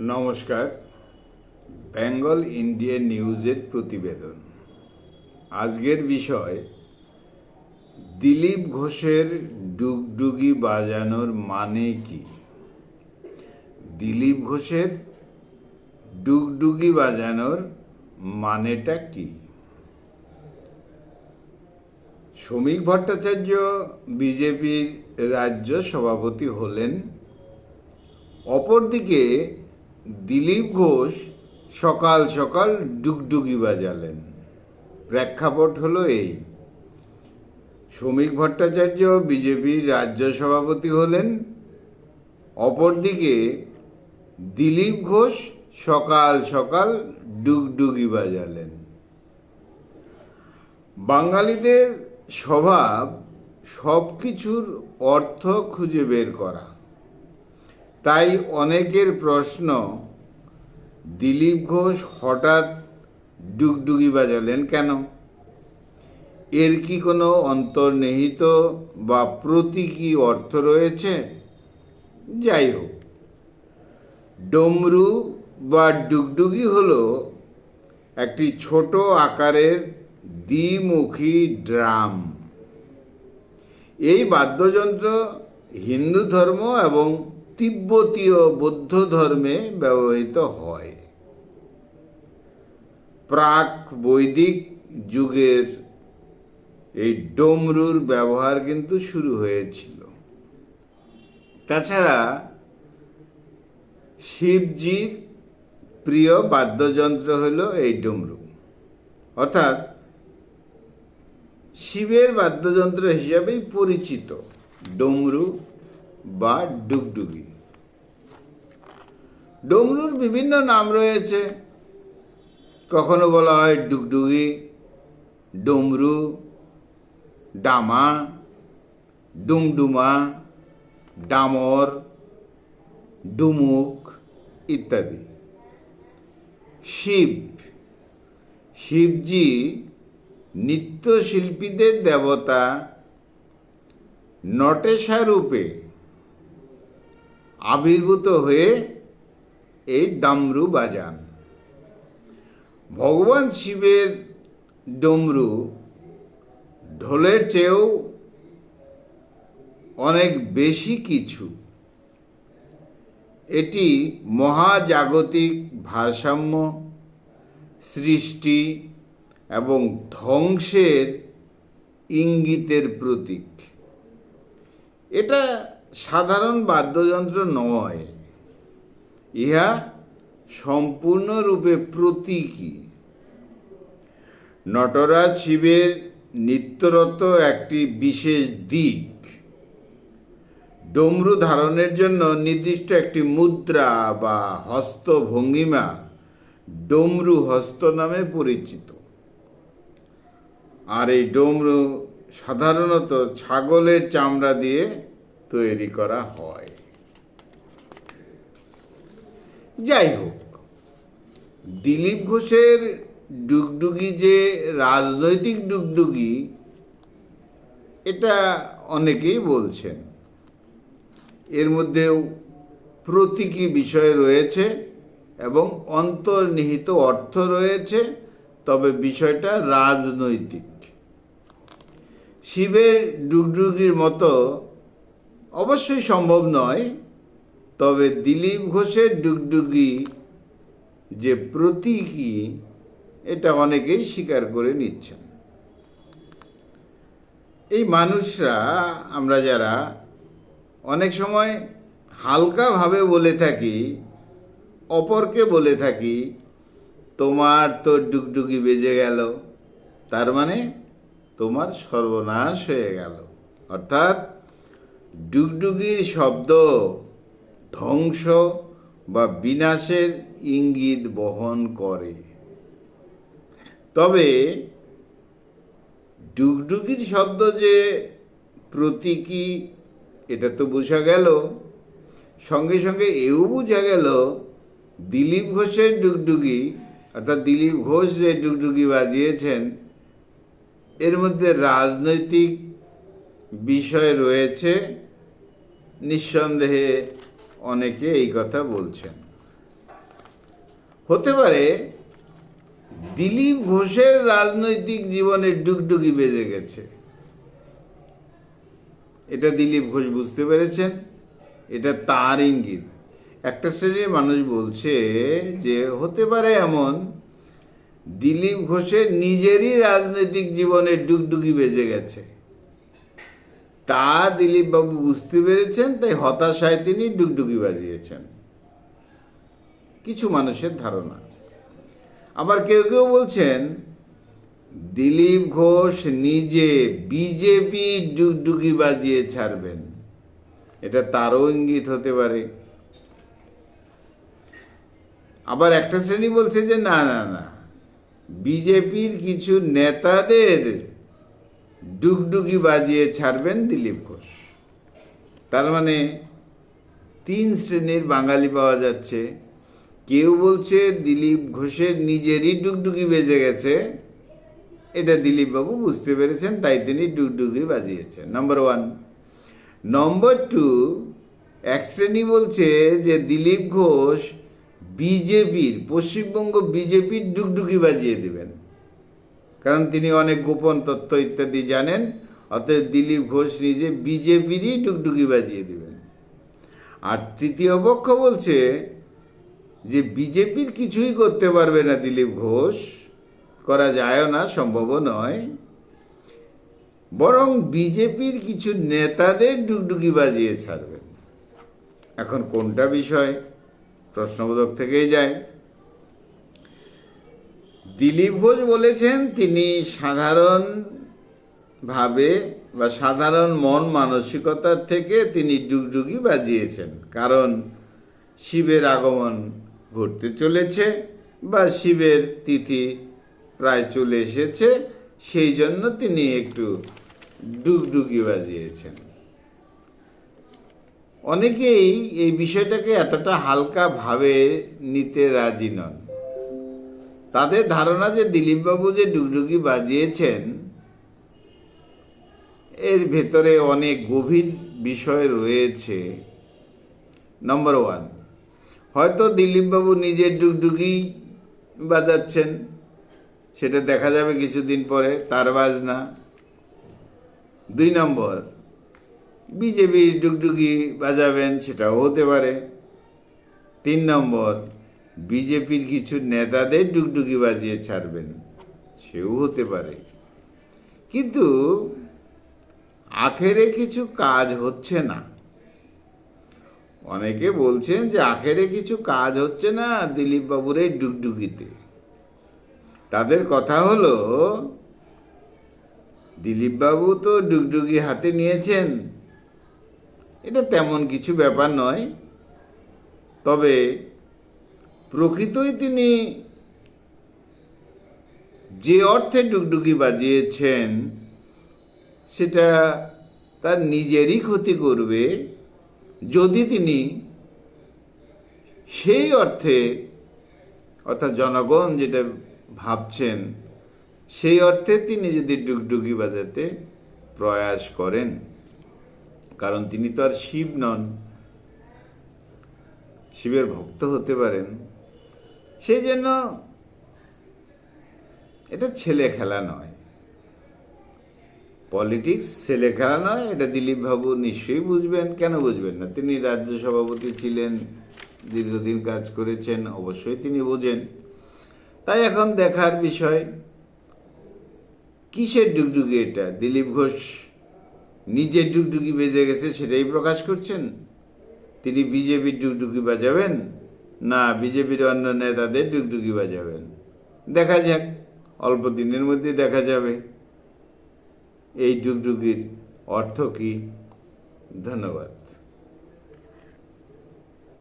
নমস্কার। বেঙ্গল ইন্ডিয়ান নিউজের প্রতিবেদন। আজকের বিষয়, দিলীপ ঘোষের ডুগডুগি বাজানোর মানে কি? দিলীপ ঘোষের ডুগডুগি বাজানোর মানেটা কি? শ্রমিক ভট্টাচার্য, বিজেপির রাজ্য সভাপতি হলেন। অপরদিকে দিলীপ ঘোষ সকাল সকাল ডুগডুগি বাজালেন। প্রেক্ষাপট হলো এই। শ্রমিক ভট্টাচার্য বিজেপির রাজ্য সভাপতি হলেন। অপরদিকে দিলীপ ঘোষ সকাল সকাল ডুগডুগি বাজালেন। বাঙালিদের স্বভাব সব কিছুর অর্থ খুঁজে বের করা। তাই অনেকের প্রশ্ন, দিলীপ ঘোষ হঠাৎ ডুগডুগি বাজালেন কেন? এর কি কোনো অন্তর্নিহিত বা প্রতীকী অর্থ রয়েছে? যাই হোক, ডমরু বা ডুগডুগি হল একটি ছোট আকারের দ্বিমুখী ড্রাম। এই বাদ্যযন্ত্র হিন্দু ধর্ম এবং তিব্বতীয় বৌদ্ধ ধর্মে ব্যবহৃত হয়। প্রাক বৈদিক যুগের এই ডমরুর ব্যবহার কিন্তু শুরু হয়েছিল। তাছাড়া শিবজির প্রিয় বাদ্যযন্ত্র হল এই ডমরু। অর্থাৎ শিবের বাদ্যযন্ত্র হিসাবেই পরিচিত ডমরু বা ডুগডুগি। ডমরুর বিভিন্ন নাম রয়েছে। কখনো বলা হয় ডুগডুগি, ডমরু, ডামা, ডুমডুমা, ডামর, ডুমুক ইত্যাদি। শিব, শিবজি নৃত্যশিল্পীদের দেবতা নটেশা রূপে আবির্ভূত হয়ে এই দামরু বাজান। ভগবান শিবের ডমরু ঢোলের চেয়েও অনেক বেশি কিছু। এটি মহাজাগতিক ভারসাম্য, সৃষ্টি এবং ধ্বংসের ইঙ্গিতের প্রতীক। এটা সাধারণ বাদ্যযন্ত্র নয়। ইহা সম্পূর্ণরূপে প্রতীকী। নটরাজ শিবের নিত্যরত একটি বিশেষ দিক। ডমরু ধারণের জন্য নির্দিষ্ট একটি মুদ্রা বা হস্তভঙ্গিমা ডমরু হস্ত নামে পরিচিত। আর এই ডমরু সাধারণত ছাগলের চামড়া দিয়ে তৈরি করা হয়। যাই হোক, দিলীপ ঘোষের ডুগডুগি যে রাজনৈতিক ডুগডুগি, এটা অনেকেই বলছেন। এর মধ্যেও প্রতীকী বিষয় রয়েছে এবং অন্তর্নিহিত অর্থ রয়েছে, তবে বিষয়টা রাজনৈতিক। শিবের ডুগডুগির মতো অবশ্যই সম্ভব নয়, তবে দিলীপ ঘোষের ডুগডুগি যে প্রতীকী, এটা অনেকেই স্বীকার করে নিচ্ছেন। এই মানুষরা, আমরা যারা, অনেক সময় হালকাভাবে বলে থাকি, অপরকে বলে থাকি, তোমার তো ডুগডুগি বেজে গেল, তার মানে তোমার সর্বনাশ হয়ে গেল। অর্থাৎ ডুগডুগির শব্দ ধ্বংস বা বিনাশের ইঙ্গিত বহন করে। তবে ডুগডুগির শব্দ যে প্রতীকী, এটা তো বোঝা গেল। সঙ্গে সঙ্গে এও বোঝা গেল, দিলীপ ঘোষের ডুগডুগি, অর্থাৎ দিলীপ ঘোষ যে ডুগডুগি বাজিয়েছেন, এর মধ্যে রাজনৈতিক বিষয় রয়েছে। নিঃসন্দেহে অনেকে এই কথা বলছেন। হতে পারে দিলীপ ঘোষের রাজনৈতিক জীবনে ডুগডুগি বেজে গেছে। এটা দিলীপ ঘোষ বুঝতে পেরেছেন, এটা তার ইঙ্গিত। একটা শ্রেণির মানুষ বলছে যে, হতে পারে এমন, দিলীপ ঘোষের নিজেরই রাজনৈতিক জীবনে ডুগডুগি বেজে গেছে। তা দিলীপবাবু বুঝতে পেরেছেন, তাই হতাশায় তিনি ডুগডুগি বাজিয়েছেন। কিছু মানুষের ধারণা। আবার কেউ কেউ বলছেন, দিলীপ ঘোষ নিজে বিজেপি ডুগডুগি বাজিয়ে ছাড়বেন। এটা তারও ইঙ্গিত হতে পারে। আবার একটা শ্রেণি বলছে যে, না না না, বিজেপির কিছু নেতাদের ডুগডুগি বাজিয়ে ছাড়বেন দিলীপ ঘোষ। তার মানে তিন শ্রেণির বাঙালি পাওয়া যাচ্ছে। কেউ বলছে দিলীপ ঘোষের নিজেরই ডুগডুগি বেজে গেছে। এটা দিলীপবাবু বুঝতে পেরেছেন, তাই তিনি ডুগডুগি বাজিয়েছেন। নম্বর ওয়ান নম্বর টু এক শ্রেণি বলছে যে দিলীপ ঘোষ বিজেপির, পশ্চিমবঙ্গ বিজেপির ডুগডুগি বাজিয়ে দেবেন। কারণ তিনি অনেক গোপন তথ্য ইত্যাদি জানেন, অতএব দিলীপ ঘোষ নিজে বিজেপিরই টুকটুকি বাজিয়ে দেবেন। আর তৃতীয় পক্ষ বলছে যে বিজেপির কিছুই করতে পারবে না দিলীপ ঘোষ, করা যায়ও না সম্ভবও নয়। বরং বিজেপির কিছু নেতাদের ডুগডুগি বাজিয়ে ছাড়বেন। এখন কোনটা বিষয়? প্রশ্নবোধক থেকেই যায়। দিলীপ ঘোষ বলেছেন, তিনি সাধারণভাবে বা সাধারণ মন মানসিকতার থেকে তিনি ডুগডুগি বাজিয়েছেন। কারণ শিবের আগমন ঘটতে চলেছে বা শিবের তিথি প্রায় চলে এসেছে, সেই জন্য তিনি একটু ডুগডুগি বাজিয়েছেন। অনেকেই এই বিষয়টাকে এতটা হালকাভাবে নিতে রাজি নন। তাদের ধারণা যে দিলীপবাবু যে ডুগডুগি বাজিয়েছেন, এর ভেতরে অনেক গভীর বিষয় রয়েছে। নম্বর ওয়ান হয়তো দিলীপবাবু নিজের ডুগডুগি বাজাচ্ছেন, সেটা দেখা যাবে কিছুদিন পরে, তার বাজনা। দুই নম্বর, বিজেপির ডুগডুগি বাজাবেন, সেটাও হতে পারে। তিন নম্বর বিজেপির কিছু নেতাদের ডুগডুগি বাজিয়ে ছাড়বেন। সেও হতে পারে। কিন্তু আখেরে কিছু কাজ হচ্ছে না। অনেকে বলছেন যে আখেরে কিছু কাজ হচ্ছে না দিলীপ বাবুর এই ডুগডুগিতে। তাদের কথা হলো, দিলীপবাবু তো ডুগডুগি হাতে নিয়েছেন। এটা তেমন কিছু ব্যাপার নয়। তবে প্রকৃতই তিনি যে অর্থে ডুগডুগি বাজিয়েছেন, সেটা তার নিজেরই ক্ষতি করবে যদি তিনি সেই অর্থে, অর্থাৎ জনগণ যেটা ভাবছেন, সেই অর্থে তিনি যদি ডুগডুগি বাজাতে প্রয়াস করেন। কারণ তিনি তো আর শিব নন। শিবের ভক্ত হতে পারেন। সেই জন্য এটা ছেলে খেলা নয়। পলিটিক্স ছেলে খেলা নয়, এটা দিলীপ বাবু নিশ্চয়ই বুঝবেন। কেন বুঝবেন না? তিনি রাজ্য সভাপতি ছিলেন, দীর্ঘদিন কাজ করেছেন, অবশ্যই তিনি বোঝেন। তাই এখন দেখার বিষয়, কিসের ডুগডুগি এটা? দিলীপ ঘোষ নিজের ডুগডুগি বেজে গেছে সেটাই প্রকাশ করছেন? তিনি বিজেপির ডুগডুগি বাজাবেন? না, বিজেপির অন্য নেতাদের ডুগডুগি বাজাবেন। দেখা যাক, অল্প দিনের মধ্যে দেখা যাবে। এই ডুগডুগির অর্থ কী? ধন্যবাদ।